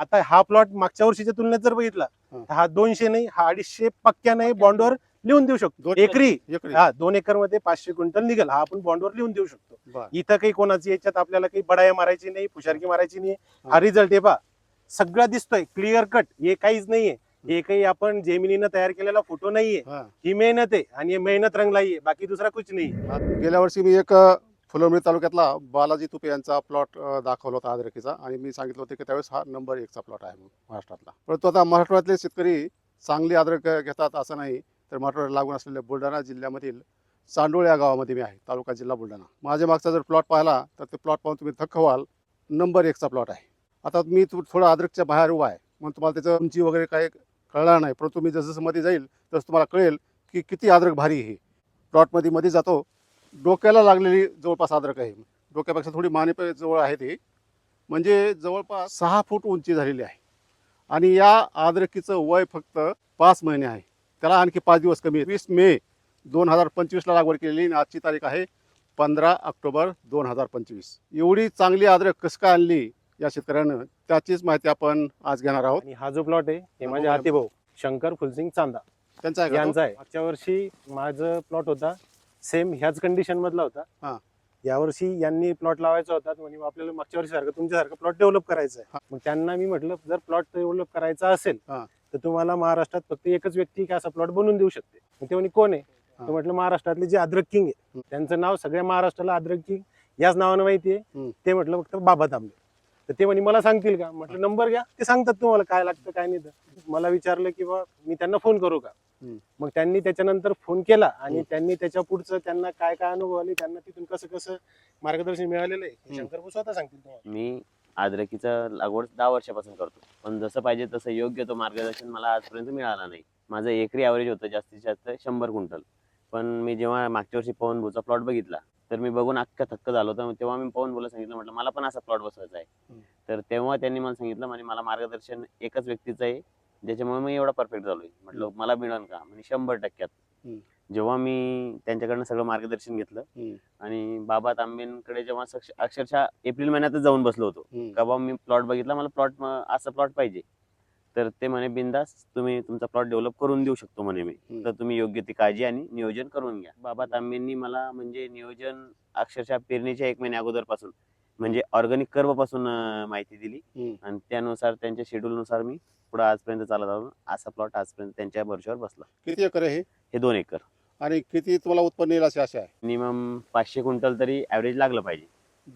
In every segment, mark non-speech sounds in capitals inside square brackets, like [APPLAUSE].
आता हा प्लॉट मागच्या वर्षीच्या तुलनेत जर बघितला हा. तर हा दोनशे नाही हा अडीचशे पक्क्या नाही बॉन्डवर लिहून देऊ शकतो. एकरी. हा दोन एकरमध्ये पाचशे क्विंटल निघेल. हा आपण बॉन्डवर लिहून देऊ शकतो. इथं काही कोणाची याच्यात आपल्याला काही बडाया मारायची नाही फुशारकी मारायची नाही. हा रिझल्ट आहे पा सगळा दिसतोय. क्लिअर कट हे काहीच नाहीये. हे काही आपण जेमिनीनं तयार केलेला फोटो नाहीये. हा. मेहनत आहे आणि हे मेहनत रंगलाई आहे. बाकी दुसरा कुछ नाही. गेल्या वर्षी मी एक फुलंब्री तालुक्यातला बालाजी तुपे यांचा प्लॉट दाखवला होता अद्रकीचा आणि मी सांगितलं होतं की त्यावेळेस हा नंबर एकचा प्लॉट आहे म्हणून महाराष्ट्रातला. परंतु आता महाराष्ट्रातले शेतकरी चांगली अद्रक घेतात असं नाही तर महाराष्ट्राला लागून असलेल्या बुलढाणा जिल्ह्यामधील चांडोळ या गावामध्ये मी आहे तालुका जिल्हा बुलढाणा. माझ्या मागचा जर प्लॉट पाहिला तर ते प्लॉट पाहून तुम्ही थक्क व्हाल नंबर एकचा प्लॉट आहे. आता मी थोडा आदरकच्या बाहेर उभा आहे. म्हणून तुम्हाला त्याचं उंची वगैरे काय कळणार नाही. परंतु मी जसं मध्ये जाईल तसं तुम्हाला कळेल की किती आदरक भारी आहे. प्लॉटमध्ये मध्ये जातो. डोक्याला लागलेली जवळपास अद्रक आहे. डोक्यापेक्षा थोडी माने पे- जवळ आहे ती. म्हणजे जवळपास सहा फूट उंची झालेली आहे. आणि या अद्रकीचं वय फक्त पाच महिने आहे. त्याला आणखी पाच दिवस कमी आहे. वीस मे दोन हजार पंचवीसला लागवड केलेली आणि आजची तारीख आहे पंधरा ऑक्टोबर दोन हजार पंचवीस. एवढी चांगली अद्रक कसं काय आणली या शेतकऱ्यानं त्याचीच माहिती आपण आज घेणार आहोत. आणि हा जो प्लॉट आहे हे माझे. हाती भाऊ शंकर फुलसिंग चांदा. त्यांचा आहे? यांचा आहे. मागच्या वर्षी माझं प्लॉट होता सेम ह्याच कंडिशन मधला हा. होता यावर्षी यांनी प्लॉट लावायचा होता तर म्हणे आपल्याला मागच्या वर्षी सारखं तुमच्यासारखं प्लॉट डेव्हलप करायचं. आहे मग त्यांना मी म्हटलं जर प्लॉट डेव्हलप करायचा असेल हा. तर तुम्हाला महाराष्ट्रात फक्त एकच व्यक्ती असा प्लॉट बनवून देऊ शकते मग ते म्हणे कोण आहे. तर म्हटलं महाराष्ट्रातले जे अद्रक किंग आहे. त्यांचं नाव सगळ्या महाराष्ट्राला अद्रक किंग याच नावानं माहिती आहे हम्म. ते म्हटलं फक्त बाबा तांबे तर ते म्हणे मला सांगतील का? म्हटलं नंबर घ्या ते सांगतात तुम्हाला काय लागतं काय नाही. तर मला विचारलं की बा मी त्यांना फोन करू का. मग त्यांनी त्याच्यानंतर फोन केला आणि. त्यांनी त्याच्या पुढचं त्यांना काय काय अनुभव आले त्यांना तिथून कसं कसं मार्गदर्शन मिळालेलं आहे. शंकर स्वतः सांगतील तुम्हाला. मी अद्रकीचं लागवड दहा वर्षापासून करतो. पण जसं पाहिजे तसं योग्य तो मार्गदर्शन मला आजपर्यंत मिळाला नाही. माझं एकरी ॲव्हरेज होतं जास्तीत जास्त शंभर क्विंटल. पण मी जेव्हा मागच्या वर्षी पवन भाऊचा प्लॉट बघितला तर मी बघून अख्खा थक्क झालो होतो तेव्हा मी पवन भाऊला सांगितलं म्हटलं मला पण असा प्लॉट बसवायचा आहे. तर तेव्हा त्यांनी मला सांगितलं म्हणजे मला मार्गदर्शन एकच व्यक्तीचं आहे ज्याच्यामुळे मी एवढा परफेक्ट झालोय म्हटलं मला मिळेल का म्हणजे शंभर टक्क्यात. जेव्हा मी त्यांच्याकडनं सगळं मार्गदर्शन घेतलं. आणि बाबा तांबेंकडे जेव्हा अक्षरशः एप्रिल महिन्यातच जाऊन बसलो होतो. का बाबा मी प्लॉट बघितला मला प्लॉट असं प्लॉट पाहिजे तर ते म्हणे बिंदास तुम्ही तुमचा प्लॉट डेव्हलप करून देऊ शकतो म्हणे मी. तर तुम्ही योग्य ती काळजी आणि नियोजन करून घ्या. बाबा तांबेंनी मला म्हणजे नियोजन अक्षरशः पेरणीच्या एक महिन्या अगोदरपासून म्हणजे ऑर्गॅनिक कर्वपासून माहिती दिली. आणि त्यानुसार त्यांच्या शेड्यूल नुसार मी पुढे आजपर्यंत चालत आलो. असा प्लॉट आजपर्यंत त्यांच्या भरोश्यावर बसला. किती एकर आहे हे? हे दोन एकर. आणि किती तुम्हाला उत्पन्न येईल अशी आशा आहे? मिनिमम पाचशे क्विंटल तरी ऍव्हरेज लागलं पाहिजे.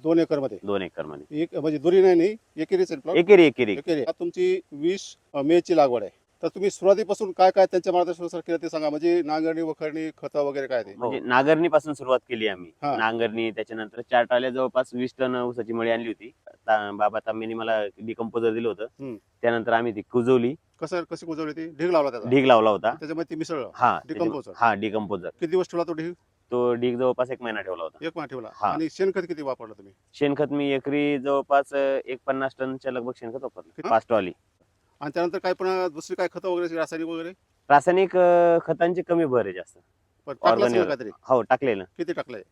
दोन एकरमध्ये. दोन एकरमध्ये. एक म्हणजे दुरी नाही नाही एकेरीच आहे एकेरी एकेरी. एकेरी. आता तुमची वीस मे ची लागवड आहे. तर तुम्ही सुरुवातीपासून काय काय त्यांच्या मार्गदर्शनानुसार केलं ते सांगा. म्हणजे नांगरणी वखरणी खतं वगैरे काय ते? म्हणजे नांगरणी पासून सुरुवात केली आम्ही. हा. नांगरणी त्याच्यानंतर चार टाल्या जवळपास वीस टन ऊसाची मळी आणली होती. ता- बाबा तांबेनी मला डिकम्पोजर दिलं होतं. त्यानंतर आम्ही ती कुजवली. कसं कशी कुजवली ती? ढीग लावला त्याचा. ढीग लावला होता. त्याच्यामध्ये ती मिसळलं हा Decomposer. त्याच्या- हा डिकम्पोजर किती दिवस ठेवला तो ढीग? तो ढीग जवळपास एक महिना ठेवला होता. एक महिना ठेवला. हा. आणि शेणखत किती वापरलं तुम्ही? शेणखत मी एकरी जवळपास अं, एक पन्नास टनच्या लगभग शेणखत वापरलं? पाच ट्रॉली. आणि त्यानंतर काय पण दुसरी काय खतं वगैरे रासायनिक वगैरे? रासायनिक अं, खतांची कमी भर आहे जास्त. पण टाकलं असेल Organic. काहीतरी? हो टाकलेलं. किती टाकलंय?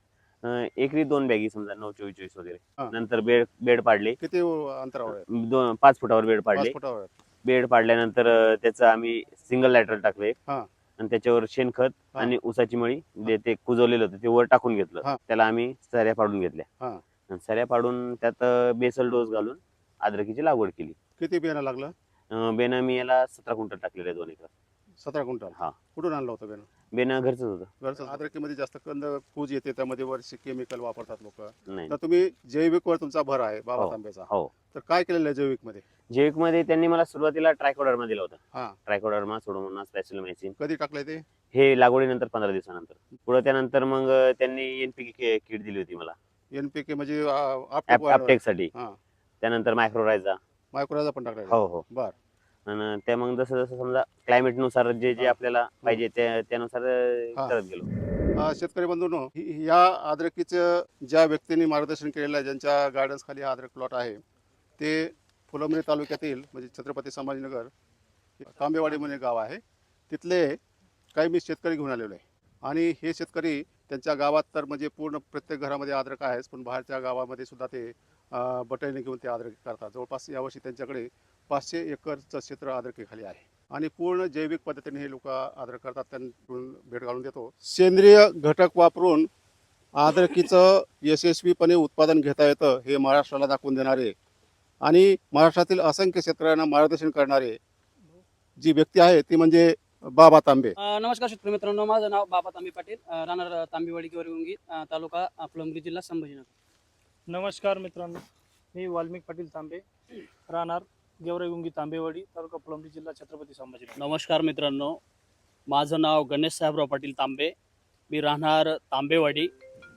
अं, एकरी दोन बॅगी समजा नऊ चोवीस चोवीस वगैरे. नंतर बेड बेड पाडले. किती अंतरावर आहे? दोन पाच फुटावर बेड पाच पाडले. फुटावर आहे. बेड पाडल्यानंतर अं, त्याचं आम्ही सिंगल लॅटरल टाकलं. हा. आणि त्याच्यावर शेणखत हा. आणि ऊसाची मळी जे ते कुजवलेलं होतं ते वर टाकून घेतलं. त्याला आम्ही सऱ्या पाडून घेतल्या हा. आणि सऱ्या पाडून त्यात बेसल डोस घालून अद्रकीची लागवड केली किती बियाणं लागलं अं, बेनं मी याला सतरा क्विंटल टाकलेलं आहे दोन एकर सतरा क्विंटल हा. कुठून आणलं होतं बियाणं बेनं घरचंच होतं. घरचं अद्रकीमध्ये जास्त कंद पूज येते त्यामध्ये वरचे केमिकल वापरतात लोक. नाही. तर तुम्ही जैविक वर तुमचा भर आहे बाबा हो. तांब्याचा. हो. तर काय केलेलं आहे जैविकमध्ये जैविकमध्ये त्यांनी मला सुरुवातीला ट्रायकोडर्मा दिला होता. हा. ट्रायकोडर्मा सोडोमोनास पॅसिलोमॅसिन कधी टाकलंय ते? हे लागवडीनंतर पंधरा दिवसानंतर. पुढे त्यानंतर मग त्यांनी एनपीके किट दिली होती मला. एनपीके म्हणजे साठी हा. त्यानंतर मायक्रोरायझा मायक्रोराजा पण टाकलाय हो हो. बर. आणि ते मग जसं जसं समजा क्लायमेटनुसार जे जे हा. आपल्याला पाहिजे त्या- त्यानुसार हा. करत गेलो. अ, शेतकरी बंधूंनो हि- या अद्रकीचं ज्या व्यक्तींनी मार्गदर्शन केलेलं आहे ज्यांच्या गार्डन्स खाली हा अद्रक प्लॉट आहे ते फुलंब्री तालुक्यातील म्हणजे छत्रपती संभाजीनगर तांबेवाडी म्हणून एक गाव आहे. तिथले काही मी शेतकरी घेऊन आलेलो आहे. आणि हे शेतकरी त्यांच्या गावात तर म्हणजे पूर्ण प्रत्येक घरामध्ये अद्रक आहेच पण बाहेरच्या गावामध्ये सुद्धा ते अ, बटाईने घेऊन ते अद्रक करतात. जवळपास यावर्षी त्यांच्याकडे पाचशे एकरचं क्षेत्र अद्रकीखाली आहे. आणि पूर्ण जैविक पद्धतीने हे लोक आदर करतात त्यांकडून भेट घालून देतो. सेंद्रिय घटक वापरून आदरकीचं यशस्वीपणे उत्पादन घेता येतं हे महाराष्ट्राला दाखवून देणारे आणि महाराष्ट्रातील असंख्य शेतकऱ्यांना मार्गदर्शन करणारे जी व्यक्ती आहे ती म्हणजे बाबा तांबे. नमस्कार शेतकरी मित्रांनो माझं नाव बाबा तांबे पाटील राहणार तांबेवाडी किंवा अ, तालुका फुलंब्री जिल्हा संभाजीनगर. नमस्कार मित्रांनो मी वाल्मिक पाटील तांबे राहणार गेवराईगुंगी तांबेवाडी तालुका फुलंब्री जिल्हा छत्रपती संभाजीनगर नमस्कार मित्रांनो. माझं नाव गणेश साहेबराव पाटील तांबे. मी राहणार तांबेवाडी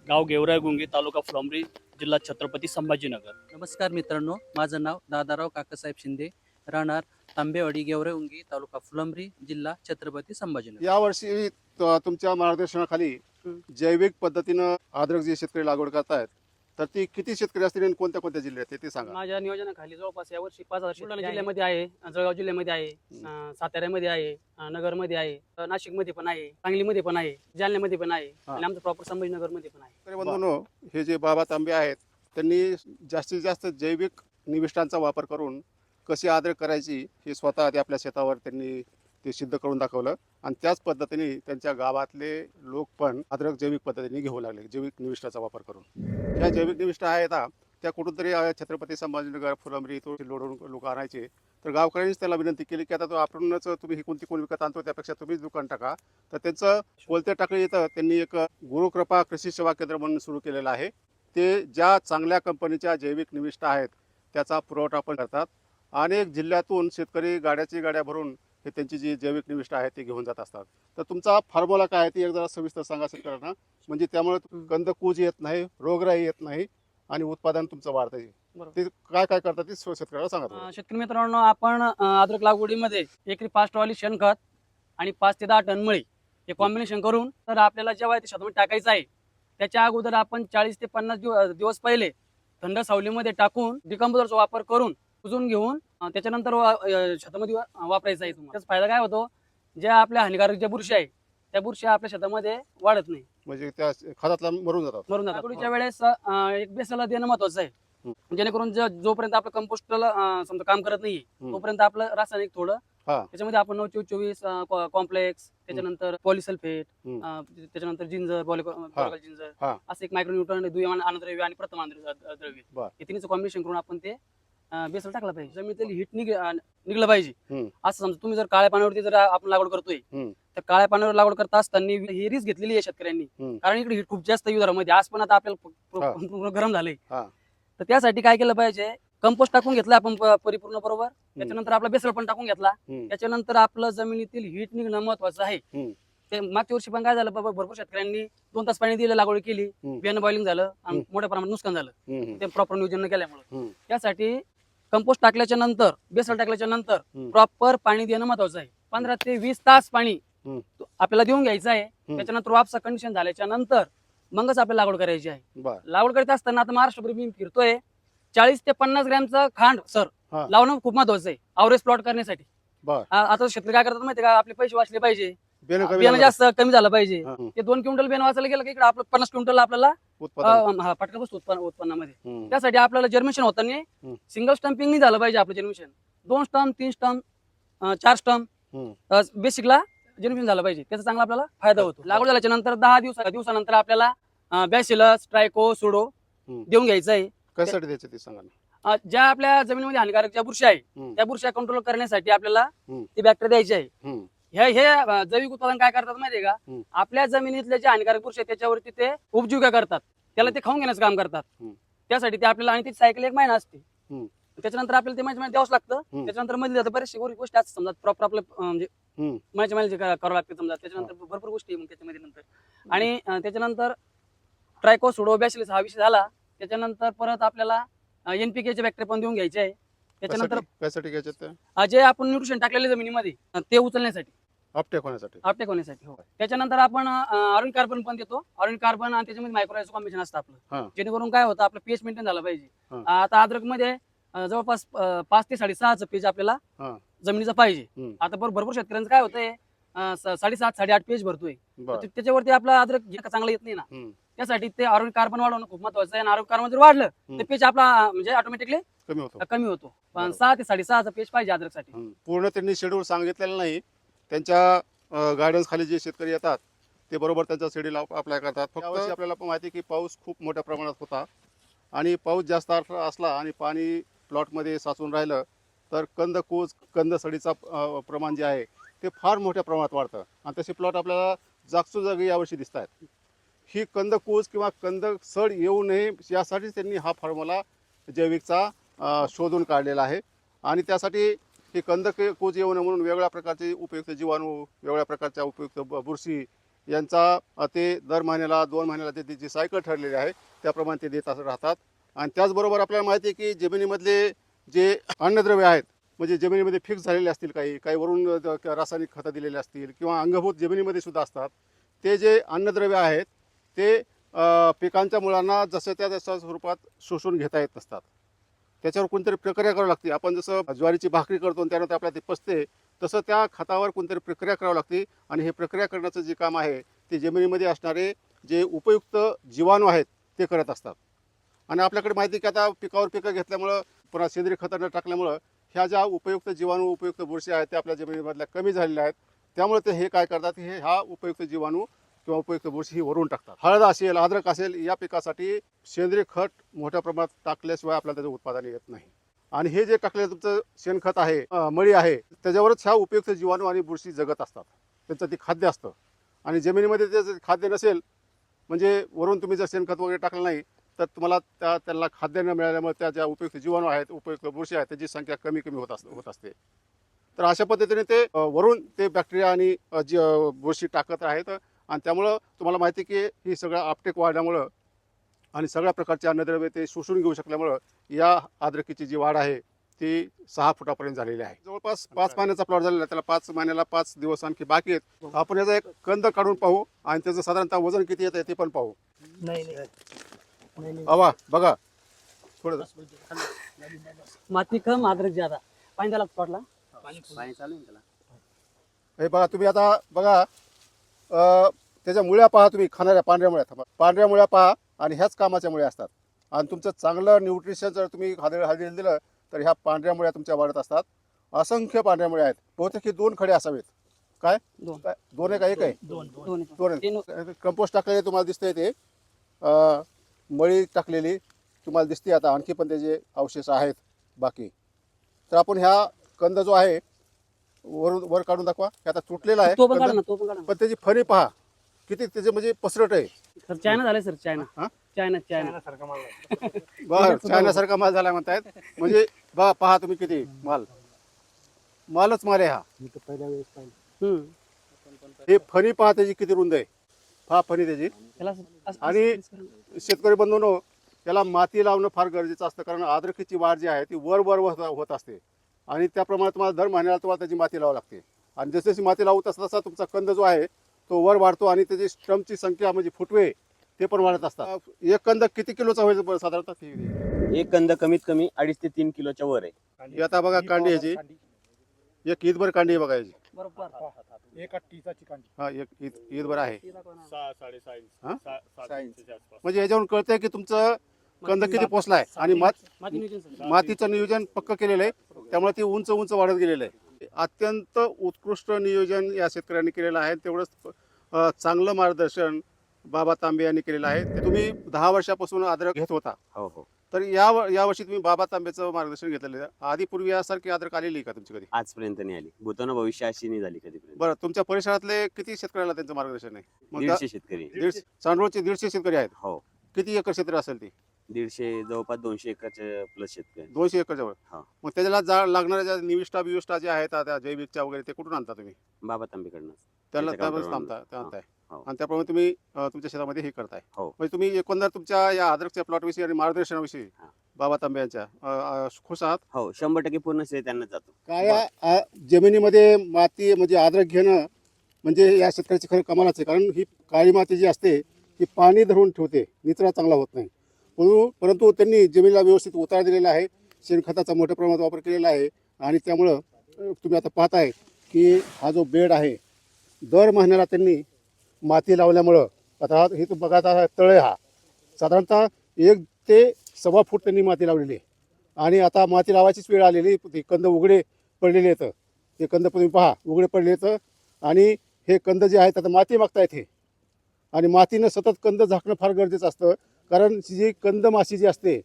गाव गेवराई गुंगी तालुका फुलंब्री जिल्हा छत्रपती संभाजीनगर. नमस्कार मित्रांनो. माझं नाव दादाराव काकासाहेब शिंदे. राहणार तांबेवाडी गेवरे उंगी तालुका फुलंब्री जिल्हा छत्रपती संभाजीनगर. यावर्षी तुमच्या मार्गदर्शनाखाली जैविक पद्धतीनं अद्रक जे शेतकरी लागवड करतायत तर ती किती शेतकरी असतील आणि कोणत्या कोणत्या जिल्ह्यात आहेत ते सांगा. माझ्या नियोजनाखाली जवळपास यावर्षी पाच हजार बुलढाणा जिल्ह्यामध्ये आहे जळगाव जिल्ह्यामध्ये आहे अ, साताऱ्यामध्ये आहे अ, नगरमध्ये आहे नाशिकमध्ये पण आहे सांगलीमध्ये पण आहे जालन्यामध्ये पण आहे हा. आणि आमचं प्रॉपर संभाजीनगरमध्ये पण आहे. बंधूंनो हे जे बाबा तांबे आहेत त्यांनी जास्तीत जास्त जैविक निविष्ठांचा वापर करून कशी आदर करायची हे स्वतः ते आपल्या शेतावर त्यांनी ते सिद्ध करून दाखवलं. आणि त्याच पद्धतीने त्यांच्या गावातले लोक पण अद्रक जैविक पद्धतीने घेऊ लागले जैविक निविष्ठाचा वापर करून. ज्या जैविक निविष्ठा आहेत त्या कुठून तरी छत्रपती संभाजीनगर फुलंबरी तो लोडून लोक आणायचे. तर गावकऱ्यांनीच त्याला विनंती केली की आता तो आपणच तुम्ही ही कोणती कोण विकत आणतो त्यापेक्षा तुम्हीच दुकान टाका. तर त्यांचं कोलते टाकळी इथं त्यांनी एक गुरुकृपा कृषी सेवा केंद्र म्हणून सुरू केलेलं आहे. ते ज्या चांगल्या कंपनीच्या जैविक निविष्ठा आहेत त्याचा पुरवठा पण करतात. अनेक जिल्ह्यातून शेतकरी गाड्याची गाड्या भरून हे त्यांची जी जैविक निविष्ठा आहे ती घेऊन जात असतात. तर तुमचा फॉर्म्युला काय आहे ती एकदा सविस्तर सांगा शेतकऱ्यांना. म्हणजे त्यामुळे कंदकूज येत नाही रोगराई येत नाही आणि उत्पादन तुमचं वाढतं बरोबर. ते काय काय करतात ते शेतकऱ्याला सांगा शेतकरी मित्रांनो आपण अद्रक लागवडीमध्ये एकरी पाच टवाली शेणखत आणि पाच ते दहा टन मळी हे कॉम्बिनेशन करून तर आपल्याला जेव्हा ते शेतामध्ये टाकायचं आहे त्याच्या अगोदर आपण चाळीस ते पन्नास दिव- दिवस पहिले थंड सावलीमध्ये टाकून डिकम्पोजरचा वापर करून कुजून घेऊन त्याच्यानंतर वा- अ, शेतामध्ये वापरायचा आहे तुम्हाला त्याचा फायदा काय होतो ज्या आपल्या हानिकारक ज्या बुरशी आहे त्या बुरशी आपल्या शेतामध्ये वाढत नाही म्हणजे त्या खतातला मरून जातात मरून जातात लागवडीच्या वेळेस एक बेसला देणं महत्वाचं आहे जेणेकरून ज- जोपर्यंत आपलं कंपोस्टला समजा काम करत नाही. तोपर्यंत आपलं रासायनिक थोडं हा. त्याच्यामध्ये आपण नऊ चोवीस चोवीस कॉम्प्लेक्स त्याच्यानंतर पॉलिसल्फेट. त्याच्यानंतर जिंजर जिंजर हा. असं एक मायक्रोन्यूट्रन दुय्यमान अन्नद्रव्य आणि प्रथम अन्नद्रव्य द्रव्य बर. हे तिन्हीचं कॉम्बिनेशन करून आपण ते बेसल टाकलं पाहिजे जमिनीतील हिट निघ अं, निघलं पाहिजे हम्म. असं समजा तुम्ही जर काळ्या पाण्यावरती जर आपण लागवड करतोय हम्म. तर काळ्या पाण्यावर लागवड करता असताना ही रिस्क घेतलेली आहे शेतकऱ्यांनी. कारण इकडे हिट खूप जास्त विदर्भामध्ये आज पण आता आपल्याला प- हा. प- पूर्ण गरम झालंय हा. तर त्यासाठी काय केलं पाहिजे कंपोस्ट टाकून घेतला आपण प- परिपूर्ण बरोबर त्याच्यानंतर आपला बेसल पण टाकून घेतला हम्म. त्याच्यानंतर आपलं जमिनीतील हिट निघणं महत्वाचं आहे हम्म. ते मागच्या वर्षी पण काय झालं बाबा भरपूर शेतकऱ्यांनी दोन तास पाणी दिलं लागवड केली हम्म. बियाणं बॉइलिंग झालं आणि हम्म. मोठ्या प्रमाणात नुकसान झालं हम्म. ते प्रॉपर नियोजन न केल्यामुळे हम्म. त्यासाठी कंपोस्ट टाकल्याच्या नंतर बेसल टाकल्याच्या नंतर. प्रॉपर पाणी देणं महत्वाचं आहे. पंधरा ते वीस तास पाणी आपल्याला देऊन घ्यायचं आहे. त्याच्यानंतर वापसा कंडिशन झाल्याच्यानंतर मगच आपल्याला लागवड करायची आहे. लागवड करत असताना आता महाराष्ट्रभर मी फिरतोय. चाळीस ते पन्नास ग्रॅमचं खांड सर. लावणं खूप महत्वाचं आहे. अवरेज प्लॉट करण्यासाठी. आता शेतकरी काय करतात माहिती का? आपले पैसे वाचले पाहिजे. झालं. जास्त कमी झालं पाहिजे. ते दोन क्विंटल बियाणं वाचायला गेलं की इकडे आपलं पन्नास क्विंटल आपल्याला उत्पादन अ, हा, फटका बसतो उत्पन्न उत्पन्नामध्ये हम्म. त्यासाठी आपल्याला जर्मिशन होताना सिंगल स्टम्पिंग नाही झालं पाहिजे आपलं जर्मिशन दोन स्टम्प तीन स्टम्प चार स्टम्प हम्म. बेसिकला जर्मिशन झालं पाहिजे त्याचा चांगला आपल्याला फायदा होतो लागवड झाल्याच्यानंतर दहा दिवसा दिवसानंतर आपल्याला बॅसिलस ट्रायको सुडो हम्म. देऊन घ्यायचं आहे कशासाठी द्यायचं ते सांगा ना अ, ज्या आपल्या जमिनीमध्ये हानिकारक ज्या बुरशी आहे हम्म. त्या बुरशी कंट्रोल करण्यासाठी आपल्याला हम्म. ती बॅक्टेरिया द्यायची आहे हम्म. हे हे अ, जैविक उत्पादन काय करतात माहितीये का? हम्म. आपल्या जमिनीतल्या ज्या हानिकारक बुरशी आहेत त्याच्यावरती ते उपजीविका करतात. त्याला ते खाऊन घेण्याचं काम करतात. हम्म. त्यासाठी ते आपल्याला आणि ती सायकल एक महिना असते. हम्म. त्याच्यानंतर आपल्याला ते महिन्या महिन्यात द्यावंच लागतं. हम्म. त्याच्यानंतरमध्ये जातं बरेचशे गोष्टी गोष्टी असतात समजा प्रॉपर आपलं अ, म्हणजे हम्म. महिन्याचे करा- करावं लागते समजा. त्याच्यानंतर भरपूर गोष्टी आहे मग त्याच्यामध्ये नंतर. आणि अ, त्याच्यानंतर ट्रायको सुडो बॅसिलिस हा विषय झाला. त्याच्यानंतर परत आपल्याला एनपीकेचे बॅक्टेरिया पण देऊन घ्यायचे. आहे त्याच्यानंतर कशासाठी कशासाठी घ्यायचे ते? अ, जे आपण न्यूट्रिशन टाकलेले जमिनीमध्ये अ, ते उचलण्यासाठी. अपटेक होण्यासाठी अपटेक होण्यासाठी हो त्याच्यानंतर आपण ऑरेंज कार्बन पण देतो ऑरेंज कार्बन आणि त्याच्यामध्ये मायक्रोरायचं कॉम्बिनेशन असतं. आपलं जेणेकरून काय होतं आपलं पीएच मेंटेन झालं पाहिजे आता अद्रकमध्ये जवळपास पाच ते साडेसहाचं पीच आपल्याला. जमिनीचं पाहिजे. आता भर- भरपूर शेतकऱ्यांचं काय होतंय साडेसात साडेआठ पेज भरतोय त्याच्यावरती आपला अद्रक चांगला येत नाही ना. त्यासाठी ते ऑरेंज कार्बन वाढवणं खूप महत्वाचं आहे आणि ऑरेंज कार्बन जर वाढलं. तर पेज आपला म्हणजे ऑटोमॅटिकली कमी होतो कमी होतो पण. सहा ते साडेसहाचा पेज पाहिजे अद्रकसाठी. पूर्ण त्यांनी शेड्यूल सांगितलेलं नाही त्यांच्या गायडन्सखाली जे शेतकरी येतात ते बरोबर त्यांचा शेड्यूल अप्लाय करतात. फक्त आपल्याला पण माहिती आहे की पाऊस खूप मोठ्या प्रमाणात होता. आणि पाऊस जास्त असला असला आणि पाणी प्लॉटमध्ये साचून राहिलं तर कंद कोज कंद सडीचा प्रमाण जे आहे ते फार मोठ्या प्रमाणात वाढतं. आणि तसे प्लॉट आपल्याला जागसोजागी यावर्षी दिसत आहेत. ही कंद कोज किंवा कंद सड येऊ नये यासाठीच त्यांनी हा फॉर्म्युला जैविकचा शोधून काढलेला आहे. आणि त्यासाठी हे कंदक के- येऊ नये म्हणून वेगळ्या प्रकारचे उपयुक्त जीवाणू वेगळ्या प्रकारच्या उपयुक्त बुरशी यांचा ते दर महिन्याला दोन महिन्याला ते त्याची सायकल ठरलेली आहे. त्याप्रमाणे ते देत राहतात. आणि त्याचबरोबर आपल्याला माहिती आहे की जमिनीमधले जे अन्नद्रव्य आहेत म्हणजे जमिनीमध्ये फिक्स झालेले असतील काही काही वरून रासायनिक खतं दिलेले असतील किंवा अंगभूत जमिनीमध्ये सुद्धा असतात ते जे अन्नद्रव्य आहेत ते पिकांच्या मुळांना जसं त्या जशा स्वरूपात शोषून घेता येत नसतात. त्याच्यावर कोणतरी प्रक्रिया करावी लागते. आपण जसं ज्वारीची भाकरी करतो आणि त्यानंतर आपल्याला ते पसते तसं त्या खतावर कोणतरी प्रक्रिया करावी लागते. आणि हे प्रक्रिया करण्याचं जे काम आहे ते जमिनीमध्ये असणारे जे उपयुक्त जीवाणू आहेत ते करत असतात. आणि आपल्याकडे माहिती आहे की आता पिकावर पिकं घेतल्यामुळं पुन्हा सेंद्रिय खतं न टाकल्यामुळं ह्या ज्या उपयुक्त जीवाणू उपयुक्त बुरशी आहेत त्या आपल्या जमिनीमधल्या कमी झालेल्या आहेत. त्यामुळे ते हे काय करतात हे ह्या उपयुक्त जीवाणू किंवा उपयुक्त बुरशी ही वरून टाकतात. हळद असेल अद्रक असेल या पिकासाठी सेंद्रिय खत मोठ्या प्रमाणात टाकल्याशिवाय आपल्याला त्याचं उत्पादन येत नाही. आणि हे जे टाकलेलं तुमचं शेणखत आहे मळी आहे त्याच्यावरच ह्या उपयुक्त जीवाणू आणि बुरशी जगत असतात. त्यांचं ते खाद्य असतं. आणि जमिनीमध्ये ते जर खाद्य नसेल म्हणजे वरून तुम्ही जर शेणखत वगैरे टाकलं नाही तर तुम्हाला त्या त्यांना खाद्य न मिळाल्यामुळे त्या ज्या उपयुक्त जीवाणू आहेत उपयुक्त बुरशी आहेत त्याची संख्या कमी कमी होत असते होत असते. तर अशा पद्धतीने ते वरून ते बॅक्टेरिया आणि जी बुरशी टाकत आहेत आणि त्यामुळं तुम्हाला माहिती आहे की ही सगळं आपटेक वाढल्यामुळं आणि सगळ्या प्रकारचे अन्नद्रव्य ते शोषून घेऊ शकल्यामुळं या आद्रकीची जी वाढ आहे ती सहा फुटापर्यंत झालेली आहे. जवळपास पाच महिन्याचा प्लॉट झालेला आहे. त्याला पाच महिन्याला पाच दिवस आणखी बाकी आहेत. आपण याचा एक कंद काढून पाहू आणि त्याचं साधारणतः वजन किती येत आहे ते पण पाहू. नाही नाही. अवा बघा. थोडं माती कम अद्रक ज्यादा. पाणी त्याला पडला पाणी चालू हे बघा तुम्ही आता बघा त्याच्या मुळ्या पहा तुम्ही खाणाऱ्या पांढऱ्या मुळ्या थांबा. पांढऱ्या मुळ्या पहा आणि ह्याच कामाच्या मुळ्या असतात. आणि तुमचं चांगलं न्यूट्रिशन जर तुम्ही हळदी हळदी दिलं तर ह्या पांढऱ्या मुळ्या तुमच्या वाढत असतात. असंख्य पांढऱ्या मुळ्या आहेत. बहुतेक हे दोन खडे असावेत. काय? दोन. काय? दोन आहे का? एक आहे? दोन. कंपोस्ट टाकलेले तुम्हाला दिसतंय ते. अं, मळी टाकलेली तुम्हाला दिसते आता. आणखी पण त्याचे अवशेष आहेत बाकी. तर आपण ह्या कंद जो आहे वरून वर काढून दाखवा हे आता तुटलेला आहे तो पण काढा. ना तो पण काढा ना. पण त्याची फणी पहा किती त्याचे म्हणजे पसरट आहे सर चायना झाले सर चायना हा? चायना चायना सारखा माल. बर चायनासारखा माल [LAUGHS] झाला म्हणतायत म्हणजे बघा पहा तुम्ही किती माल मालच माल आहे हा हम्म. हे फणी पहा त्याची किती रुंद आहे पहा फणी त्याची त्याला असं- असं- आणि-. शेतकरी बंधूंनो त्याला माती लावणं फार गरजेचं असतं कारण आद्रकीची वाढ जी आहे ती वर वर होत होत असते आणि त्या प्रमाणात तुम्हाला दर महिन्याला तुम्हाला त्याची माती लावावी लागते. आणि जशी जशी माती लावत तसा तसा तुमचा कंद जो आहे तो वर वाढतो आणि त्याची स्टमची संख्या म्हणजे फुटवे ते पण वाढत असतात. एक कंद किती किलोचा होईल साधारणतः एक कंद कमीत कमी अडीच ते तीन किलोच्या वर आहे. आता बघा कांडी ह्याची एक ईदभर कांडी आहे बघा याची बरोबर. एका टिचाची कांडी. हा एक ईद ईदभर आहे. म्हणजे याच्यावरून कळतंय की तुमचं कंद किती पोचलाय आणि मात. मातीचं नियोजन पक्क केलेलं आहे. त्यामुळे ती उंच उंच वाढत गेलेलं आहे. अत्यंत उत्कृष्ट नियोजन या शेतकऱ्यांनी केलेलं आहे. तेवढंच चांगलं मार्गदर्शन बाबा तांबे यांनी केलेलं आहे. ते तुम्ही दहा वर्षापासून अद्रक घेत होता. हो हो. तर या या वर्षी तुम्ही बाबा तांबेचं मार्गदर्शन घेतलेलं आधी पूर्वी यासारखी अद्रक आलेली का तुमची कधी? आजपर्यंत नाही आली. भूतान भविष्य अशी नाही झाली कधीपर्यंत. बरं तुमच्या परिसरातले किती शेतकऱ्याला त्यांचं मार्गदर्शन आहे? मग दीडशे शेतकरी. दीडशे चांदोळचे दीडशे शेतकरी आहेत. हो. किती एकर क्षेत्र असेल ती? दीडशे जवळपास दोनशे एकरचे प्लस शेतकरी. दोनशे एकर जवळ हा. मग त्याला जा लागणाऱ्या ज्या निविष्ठा बिविष्ठा ज्या आहेत त्या जैविकच्या वगैरे ते कुठून आणता तुम्ही? बाबा तांबेकडनं. त्याला त्याच्या त्यावेळेस. थांबता ते आणताय. हो. आणि त्याप्रमाणे तुम्ही अं, तुमच्या शेतामध्ये हे करताय. हो. म्हणजे तुम्ही एकंदर तुमच्या या अद्रकच्या प्लॉट विषयी आणि मार्गदर्शनाविषयी हा. बाबा तांबे यांच्या अं, अं, खुश आहात? हो शंभर टक्के पूर्ण श्रेय त्यांना जातो. काय आ- जमिनीमध्ये माती म्हणजे अद्रक घेणं म्हणजे या शेतकऱ्याची खरं कमालच आहे. कारण ही काळी माती जी असते ही पाणी धरून ठेवते. निचरा चांगला होत नाही. परंतु परंतु त्यांनी जमिनीला व्यवस्थित उतार दिलेला आहे. शेणखताचा मोठ्या प्रमाणात वापर केलेला आहे. आणि त्यामुळं तुम्ही आता पाहताय की हा जो बेड आहे दर महिन्याला त्यांनी माती लावल्यामुळं आता हा- हे तू बघा आता हा तळ हा. साधारणतः एक ते सव्वा फूट त्यांनी माती लावलेली आहे. आणि आता माती लावायचीच वेळ आलेली ते कंद उघडे पडलेले आहेत. हे कंद तुम्ही पहा उघडे पडले आहेत. आणि हे कंद जे आहेत आता माती मागतायत हे. आणि मातीनं सतत कंद झाकणं फार गरजेचं असतं. कारण जी कंद माशी जी असते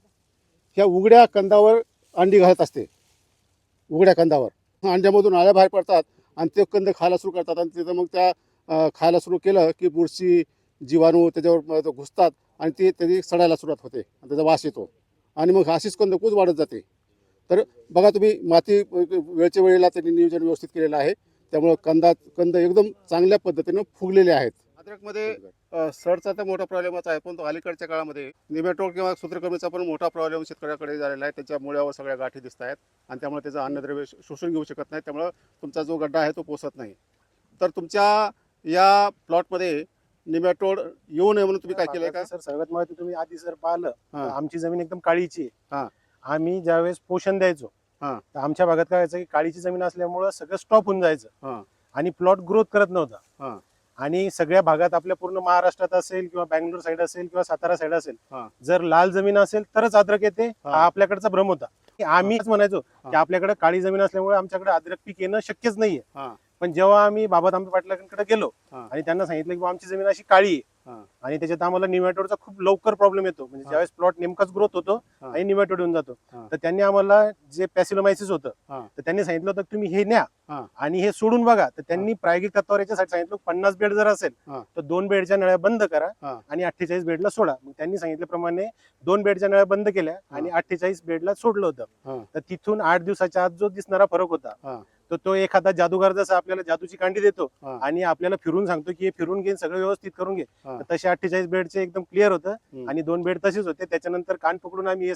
ह्या उघड्या कंदावर अंडी घालत असते. उघड्या कंदावर. अंड्यामधून आळ्या बाहेर पडतात आणि ते कंद खायला सुरू करतात आणि तिथं मग त्या खायला सुरू केलं की बुरशी जीवाणू त्याच्यावर ते घुसतात आणि ते त्याची सडायला सुरुवात होते आणि त्याचा वास येतो. आणि मग अशीच कंद वाढत जाते. तर बघा तुम्ही माती वेळच्या वेळेला त्यांनी नियोजन व्यवस्थित केलेलं आहे. त्यामुळं कंदा कंद एकदम चांगल्या पद्धतीनं फुगलेले आहेत. अ, सडचा तर मोठा प्रॉब्लेमच आहे पण तो अलीकडच्या काळामध्ये निमेटोड किंवा सूत्रकर्मीचा पण मोठा प्रॉब्लेम शेतकऱ्याकडे झालेला आहे त्याच्या मुळ्यावर सगळ्या गाठी दिसत आहेत आणि त्यामुळे त्याचं अन्नद्रव्य शोषून घेऊ शकत नाही त्यामुळं तुमचा जो गड्डा आहे तो पोसत नाही तर तुमच्या या प्लॉटमध्ये निमॅटोड येऊ नये म्हणून तुम्ही काय केलंय का सर सर्वात महत्त्वाचं तुम्ही आधी जर पाहिलं तर. आमची जमीन एकदम काळीची हा. आम्ही ज्यावेळेस पोषण द्यायचो हा. तर आमच्या भागात काय व्हायचं की काळीची जमीन असल्यामुळं सगळं स्टॉप होऊन जायचं हा. आणि प्लॉट ग्रोथ करत हा. नव्हता आणि सगळ्या भागात आपल्या पूर्ण महाराष्ट्रात असेल किंवा बँगलोर साईड असेल किंवा सातारा साईड असेल हा. जर लाल जमीन असेल तरच अद्रक येते हा. हा आपल्याकडचा भ्रम होता की आम्हीच म्हणायचो की हा. आपल्याकडे काळी जमीन असल्यामुळे आमच्याकडे अद्रक पीक येणं शक्यच नाहीये हा. पण जेव्हा आम्ही बाबा तांबे पाटलांकडे गेलो हा. आणि त्यांना सांगितलं की आमची जमीन अशी काळी. आहे आणि त्याच्यात आम्हाला निमॅटोडचा खूप लवकर प्रॉब्लेम येतो म्हणजे. ज्यावेळेस प्लॉट नेमकाच ग्रोथ होतो. आणि निमॅटोड येऊन जातो. तर त्यांनी आम्हाला जे पॅसिलोमायसिस होतं. तर त्यांनी सांगितलं होतं तुम्ही हे न्या. आणि हे सोडून बघा तर त्यांनी प्रायोगिक तत्वावर याच्यासाठी सांगितलं पन्नास बेड जर असेल. तर दोन बेडच्या नळ्या बंद करा. आणि अठ्ठेचाळीस बेडला सोडा मग त्यांनी सांगितल्याप्रमाणे दोन बेडच्या नळ्या बंद केल्या आणि अठ्ठेचाळीस बेडला सोडलं. होतं तर तिथून आठ दिवसाच्या आत जो दिसणारा फरक. होता तर तो एखादा जादूगार जसा आपल्याला जादूची कांडी देतो. आणि आपल्याला फिरून सांगतो की हे फिरून घे सगळं व्यवस्थित करून घे. तर तसे अठ्ठेचाळीस बेडचे एकदम क्लिअर होतं. आणि दोन बेड तसेच होते. त्याच्यानंतर कान पकडून आम्ही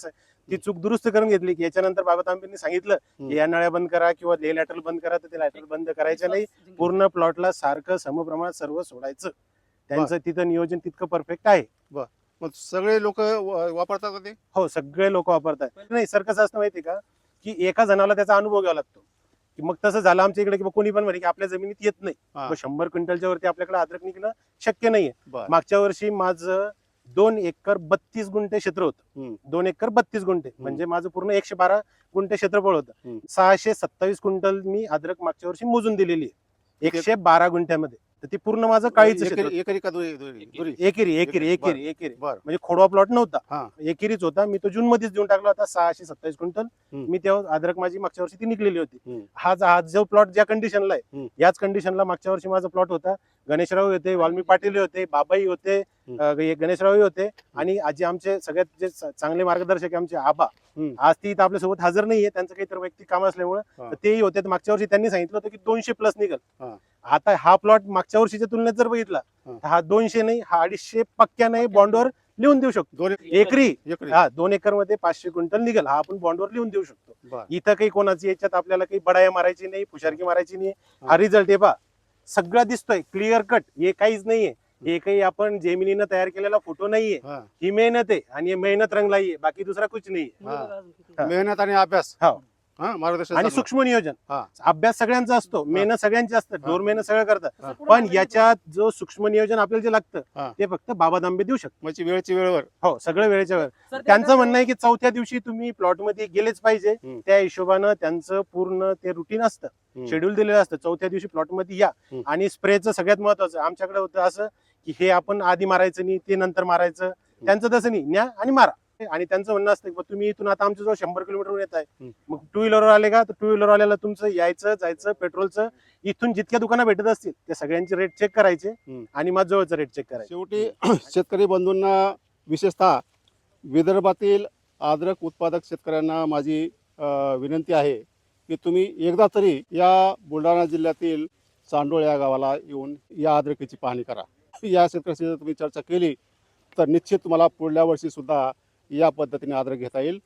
ती चूक दुरुस्त करून घेतली की याच्यानंतर बाबा तांबेंनी सांगितलं. की या नळ्या बंद करा किंवा हे लॅटरल बंद करा तर ते लॅटरल बंद करायच्या नाही. पूर्ण प्लॉटला सारखं समप्रमाणात सर्व सोडायचं. त्यांचं तिथं नियोजन तितकं परफेक्ट आहे. मग सगळे लोक वापरतात ते? हो सगळे लोक वापरतात. नाही सर कसं असतं माहिती का? की एका जणाला त्याचा अनुभव घ्यावा लागतो. की मग तसं झालं आमच्या इकडे की कोणी पण म्हणे की आपल्या जमिनीत येत नाही. हा. मग शंभर क्विंटलच्या वरती आपल्याकडे अद्रक निघणं शक्य नाहीये. बर. मागच्या वर्षी माझं दोन एकर बत्तीस गुंठे क्षेत्र होतं. हम्म. दोन एकर बत्तीस गुंठे. म्हणजे माझं पूर्ण एकशे बारा गुंठे क्षेत्रफळ होतं. हम्म. सहाशे सत्तावीस क्विंटल मी अद्रक मागच्या वर्षी मोजून दिलेली आहे. एकशे बारा गुंठ्यामध्ये. तर ती पूर्ण माझं काळीचं एकरी एकरी का दुरी दुरी दुरी होतं. एकेरी एकेरी एकरी. बर म्हणजे खोडवा प्लॉट हा. नव्हता एकेरीच होता मी तो जून मध्येच देऊन टाकला होता सहाशे सत्तावीस क्विंटल हम्म. मी तेव्हा अद्रक माझी मागच्या वर्षी ती निघलेली होती हम्म. हा हा जो प्लॉट ज्या कंडिशनला हम्म. आहे याच कंडिशनला मागच्या वर्षी माझा प्लॉट होता गणेशराव होते वाल्मी पाटील होते बाबाई होते हम्म. अं, हे गणेशराव होते आणि आजी आमचे सगळ्यात जे चांगले मार्गदर्शक आहे आमचे आबा. आज ती इथं आपल्यासोबत हजर नाहीये त्यांचं काहीतरी वैयक्तिक काम असल्यामुळे. तर तेही होते. मागच्या वर्षी त्यांनी सांगितलं होतं की दोनशे प्लस निघल. आता हा प्लॉट मागच्या वर्षीच्या तुलनेत जर बघितला हा. तर हा दोनशे नाही हा अडीचशे पक्क्या नाही बॉन्डवर लिहून देऊ शकतो. दोन एकरी. हा दोन एकरमध्ये पाचशे क्विंटल निघेल. हा आपण बॉन्डवर लिहून देऊ शकतो. इथं काही कोणाची याच्यात आपल्याला काही बडाया मारायची नाही फुशारकी मारायची नाही हा. हा रिझल्ट आहे पा सगळं दिसतोय. क्लिअर कट हे काहीच नाहीये. हे काही आपण जेमिनीनं तयार केलेला फोटो नाहीये हा. ही मेहनत आहे आणि हे मेहनत रंगलाई आहे बाकी दुसरा कुछ नाही हा. मेहनत आणि अभ्यास हो. हा मार्गदर्शन आणि चांगलं. सूक्ष्म नियोजन हा. अभ्यास सगळ्यांचा असतो मेहनत सगळ्यांची असतं हा. डोर मेहनत सगळं करतात. पण याच्यात जो सूक्ष्म नियोजन आपल्याला जे हा. लागतं ते फक्त बाबा दांबे देऊ शकतात म्हणजे वेळची वेळेवर हो सगळं वेळेच्या वेळ त्यांचं म्हणणं आहे की चौथ्या दिवशी तुम्ही प्लॉटमध्ये गेलेच पाहिजे हम्म. त्या हिशोबानं त्यांचं पूर्ण ते रुटीन असतं हम्म. शेड्यूल दिलेलं असतं चौथ्या दिवशी प्लॉटमध्ये या हम्म. आणि स्प्रेचं सगळ्यात महत्वाचं आमच्याकडे होतं असं की हे आपण आधी मारायचं नाही ते नंतर मारायचं. त्यांचं तसं नाही. न्या आणि मारा. आणि त्यांचं म्हणणं असतं की तुम्ही इथून आता आमच्या जवळ शंभर किलोमीटर येत आहे. मग टू व्हीलरवर आले का? तर टू व्हीलर आल्याला तुमचं यायचं जायचं पेट्रोलचं इथून जितक्या दुकानं भेटत असतील त्या सगळ्यांचे रेट चेक करायचे. आणि माझं जवळचं रेट चेक करायचे. शेवटी [CLEARS THROAT] शेतकरी बंधूंना विशेषतः विदर्भातील अद्रक उत्पादक शेतकऱ्यांना माझी विनंती आहे की तुम्ही एकदा तरी या बुलढाणा जिल्ह्यातील चांडोळ या गावाला येऊन या अद्रकीची पाहणी करा. [LAUGHS] या क्षेत्राशी जर तुम्ही चर्चा केली तर निश्चित तुम्हाला पुढल्या वर्षीसुद्धा या पद्धतीने आदर घेता येईल.